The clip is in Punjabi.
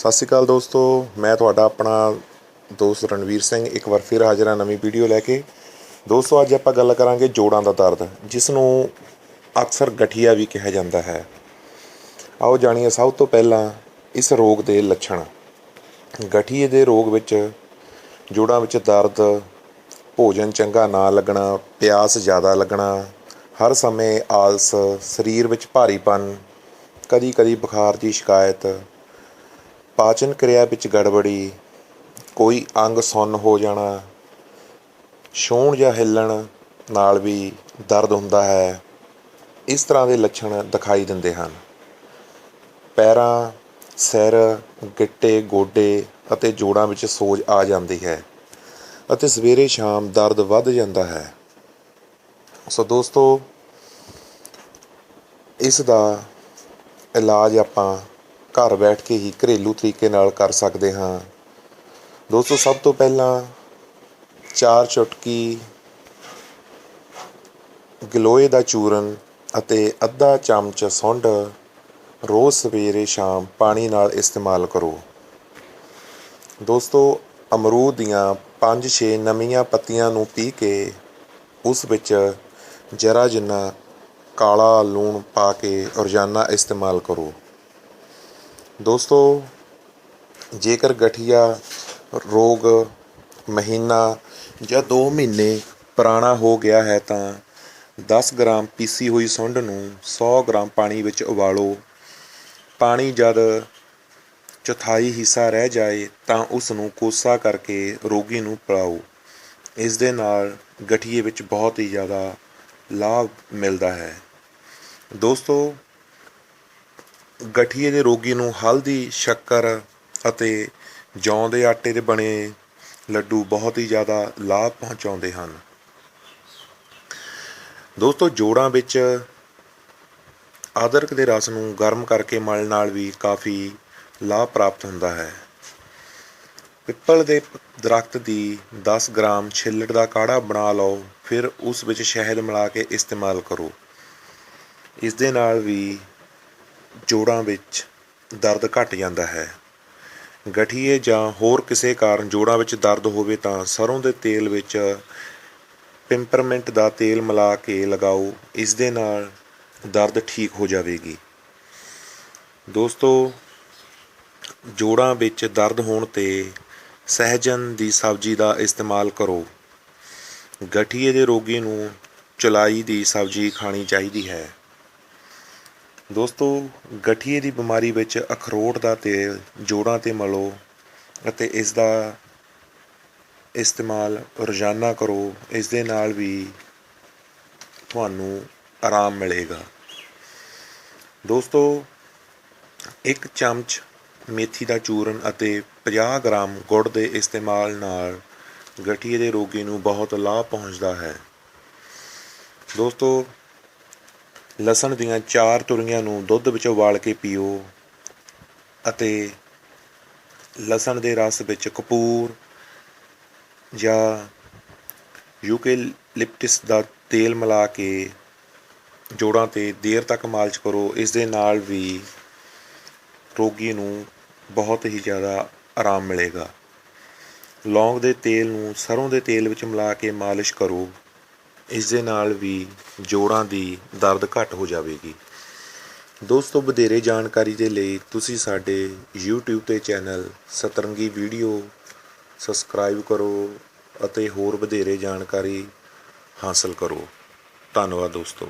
ਸਤਿ ਸ਼੍ਰੀ ਅਕਾਲ ਦੋਸਤੋ, ਮੈਂ ਤੁਹਾਡਾ ਆਪਣਾ ਦੋਸਤ ਰਣਵੀਰ ਸਿੰਘ ਇੱਕ ਵਾਰ ਫਿਰ ਹਾਜ਼ਰ ਹਾਂ ਨਵੀਂ ਵੀਡੀਓ ਲੈ ਕੇ। ਦੋਸਤੋ, ਅੱਜ ਆਪਾਂ ਗੱਲ ਕਰਾਂਗੇ ਜੋੜਾਂ ਦਾ ਦਰਦ ਜਿਸ ਨੂੰ ਅਕਸਰ ਗਠੀਆ ਵੀ ਕਿਹਾ ਜਾਂਦਾ ਹੈ। ਆਓ ਜਾਣੀਏ ਸਭ ਤੋਂ ਪਹਿਲਾਂ ਇਸ ਰੋਗ ਦੇ ਲੱਛਣ। ਗਠੀਏ ਦੇ ਰੋਗ ਵਿੱਚ ਜੋੜਾਂ ਵਿੱਚ ਦਰਦ, ਭੋਜਨ ਚੰਗਾ ਨਾ ਲੱਗਣਾ, ਪਿਆਸ ਜ਼ਿਆਦਾ ਲੱਗਣਾ, ਹਰ ਸਮੇਂ ਆਲਸ, ਸਰੀਰ ਵਿੱਚ ਭਾਰੀਪਨ ਕਦੀ ਕਦੀ ਬੁਖਾਰ ਦੀ ਸ਼ਿਕਾਇਤ ਪਾਚਨ ਕਿਰਿਆ ਵਿੱਚ ਗੜਬੜੀ, ਕੋਈ ਅੰਗ ਸੁੰਨ ਹੋ ਜਾਣਾ ਛੋਣ ਜਾਂ ਹਿੱਲਣ ਨਾਲ ਵੀ ਦਰਦ ਹੁੰਦਾ ਹੈ, ਇਸ ਤਰ੍ਹਾਂ ਦੇ ਲੱਛਣ ਦਿਖਾਈ ਦਿੰਦੇ ਹਨ। ਪੈਰਾਂ, ਸਿਰ, ਗਿੱਟੇ, ਗੋਡੇ ਅਤੇ ਜੋੜਾਂ ਵਿੱਚ ਸੋਜ ਆ ਜਾਂਦੀ ਹੈ ਅਤੇ ਸਵੇਰੇ ਸ਼ਾਮ ਦਰਦ ਵੱਧ ਜਾਂਦਾ ਹੈ। ਸੋ ਦੋਸਤੋ, ਇਸ ਦਾ ਇਲਾਜ ਆਪਾਂ ਘਰ ਬੈਠ ਕੇ ਹੀ ਘਰੇਲੂ ਤਰੀਕੇ ਨਾਲ ਕਰ ਸਕਦੇ ਹਾਂ। ਦੋਸਤੋ, ਸਭ ਤੋਂ ਪਹਿਲਾਂ ਚਾਰ ਚੁਟਕੀ ਗਲੋਏ ਦਾ ਚੂਰਨ ਅਤੇ ਅੱਧਾ ਚਮਚ ਸੁੰਡ ਰੋਜ਼ ਸਵੇਰੇ ਸ਼ਾਮ ਪਾਣੀ ਨਾਲ ਇਸਤੇਮਾਲ ਕਰੋ। ਦੋਸਤੋ, ਅਮਰੂਦ ਦੀਆਂ 5-6 ਨਵੀਆਂ ਪੱਤੀਆਂ ਨੂੰ ਪੀ ਕੇ ਉਸ ਵਿੱਚ ਜਰਾ ਜਿੰਨਾ ਕਾਲਾ ਲੂਣ ਪਾ ਕੇ ਰੋਜ਼ਾਨਾ ਇਸਤੇਮਾਲ ਕਰੋ। ਦੋਸਤੋ, ਜੇਕਰ ਗਠੀਆ, ਰੋਗ, ਮਹੀਨਾ ਜਾਂ 2 ਮਹੀਨੇ ਪੁਰਾਣਾ ਹੋ ਗਿਆ ਹੈ ਤਾਂ 10 ਗ੍ਰਾਮ ਪੀਸੀ ਹੋਈ ਸੁੰਡ ਨੂੰ 100 ਗ੍ਰਾਮ ਪਾਣੀ ਵਿੱਚ ਉਬਾਲੋ। ਪਾਣੀ ਜਦ ਚੌਥਾਈ ਹਿੱਸਾ ਰਹਿ ਜਾਏ ਤਾਂ ਉਸ ਨੂੰ ਕੋਸਾ ਕਰਕੇ ਰੋਗੀ ਨੂੰ ਪਿਲਾਓ। ਇਸ ਦੇ ਨਾਲ ਗਠੀਏ ਵਿੱਚ ਬਹੁਤ ਹੀ ਜ਼ਿਆਦਾ ਲਾਭ ਮਿਲਦਾ ਹੈ। ਦੋਸਤੋ ਗਠੀਏ ਦੇ ਰੋਗੀ ਨੂੰ ਹਲਦੀ, ਸ਼ੱਕਰ ਅਤੇ ਜੌਂ ਦੇ ਆਟੇ ਦੇ ਬਣੇ ਲੱਡੂ ਬਹੁਤ ਹੀ ਜ਼ਿਆਦਾ ਲਾਭ ਪਹੁੰਚਾਉਂਦੇ ਹਨ। ਦੋਸਤੋ, ਜੋੜਾਂ ਵਿੱਚ ਅਦਰਕ ਦੇ ਰਸ ਨੂੰ ਗਰਮ ਕਰਕੇ ਮਲਣ ਨਾਲ ਵੀ ਕਾਫੀ ਲਾਭ ਪ੍ਰਾਪਤ ਹੁੰਦਾ ਹੈ। ਪਿੱਪਲ ਦੇ ਦਰਖਤ ਦੀ 10 ਗ੍ਰਾਮ ਛਿੱਲੜ ਦਾ ਕਾੜਾ ਬਣਾ ਲਓ, ਫਿਰ ਉਸ ਵਿੱਚ ਸ਼ਹਿਦ ਮਿਲਾ ਕੇ ਇਸਤੇਮਾਲ ਕਰੋ। ਇਸ ਦੇ ਨਾਲ ਵੀ ਜੋੜਾਂ ਵਿੱਚ ਦਰਦ ਘਟ ਜਾਂਦਾ ਹੈ। ਗਠੀਏ ਜਾਂ ਹੋਰ ਕਿਸੇ ਕਾਰਨ ਜੋੜਾਂ ਵਿੱਚ ਦਰਦ ਹੋਵੇ ਤਾਂ ਸਰੋਂ ਦੇ ਤੇਲ ਵਿੱਚ ਪਿੰਪਰਮੈਂਟ ਦਾ ਤੇਲ ਮਿਲਾ ਕੇ ਲਗਾਓ। ਇਸ ਦੇ ਨਾਲ ਦਰਦ ਠੀਕ ਹੋ ਜਾਵੇਗੀ। ਦੋਸਤੋ, ਜੋੜਾਂ ਵਿੱਚ ਦਰਦ ਹੋਣ ਤੇ ਸਹਿਜਨ ਦੀ ਸਬਜ਼ੀ ਦਾ ਇਸਤੇਮਾਲ ਕਰੋ। ਗਠੀਏ ਦੇ ਰੋਗੀ ਨੂੰ ਚਲਾਈ ਦੀ ਸਬਜ਼ੀ ਖਾਣੀ ਚਾਹੀਦੀ ਹੈ। ਦੋਸਤੋ, ਗਠੀਏ ਦੀ ਬਿਮਾਰੀ ਵਿੱਚ ਅਖਰੋਟ ਦਾ ਤੇਲ, ਜੋੜਾਂ ਤੇ ਮਲੋ ਅਤੇ ਇਸ ਦਾ ਇਸਤੇਮਾਲ ਰੋਜ਼ਾਨਾ ਕਰੋ, ਇਸ ਦੇ ਨਾਲ ਵੀ ਤੁਹਾਨੂੰ ਆਰਾਮ ਮਿਲੇਗਾ। ਦੋਸਤੋ, ਇੱਕ ਚਮਚ ਮੇਥੀ ਦਾ ਚੂਰਨ ਅਤੇ 50 ਗ੍ਰਾਮ ਗੁੜ ਦੇ ਇਸਤੇਮਾਲ ਨਾਲ ਗਠੀਏ ਦੇ ਰੋਗੀ ਨੂੰ ਬਹੁਤ ਲਾਭ ਪਹੁੰਚਦਾ ਹੈ। ਦੋਸਤੋ ਲਸਣ ਦੀਆਂ ਚਾਰ ਤੁਰੀਆਂ ਨੂੰ ਦੁੱਧ ਵਿੱਚ ਉਬਾਲ ਕੇ ਪੀਓ ਅਤੇ ਲਸਣ ਦੇ ਰਸ ਵਿੱਚ ਕਪੂਰ ਜਾਂ ਯੂਕੇਲਿਪਟਿਸ ਦਾ ਤੇਲ ਮਿਲਾ ਕੇ ਜੋੜਾਂ ਤੇ ਦੇਰ ਤੱਕ ਮਾਲਸ਼ ਕਰੋ। ਇਸ ਦੇ ਨਾਲ ਵੀ ਰੋਗੀ ਨੂੰ ਬਹੁਤ ਹੀ ਜ਼ਿਆਦਾ ਆਰਾਮ ਮਿਲੇਗਾ। ਲੌਂਗ ਦੇ ਤੇਲ ਨੂੰ ਸਰੋਂ ਦੇ ਤੇਲ ਵਿੱਚ ਮਿਲਾ ਕੇ ਮਾਲਿਸ਼ ਕਰੋ। ਇਸ ਦੇ ਨਾਲ ਵੀ ਜੋੜਾਂ ਦੀ ਦਰਦ ਘੱਟ ਹੋ ਜਾਵੇਗੀ। ਦੋਸਤੋ, ਵਧੇਰੇ ਜਾਣਕਾਰੀ ਦੇ ਲਈ ਤੁਸੀਂ ਸਾਡੇ YouTube ਤੇ ਚੈਨਲ ਸਤਰੰਗੀ ਵੀਡੀਓ ਸਬਸਕ੍ਰਾਈਬ ਕਰੋ ਅਤੇ ਹੋਰ ਵਧੇਰੇ ਜਾਣਕਾਰੀ ਹਾਸਲ ਕਰੋ। ਧੰਨਵਾਦ ਦੋਸਤੋ।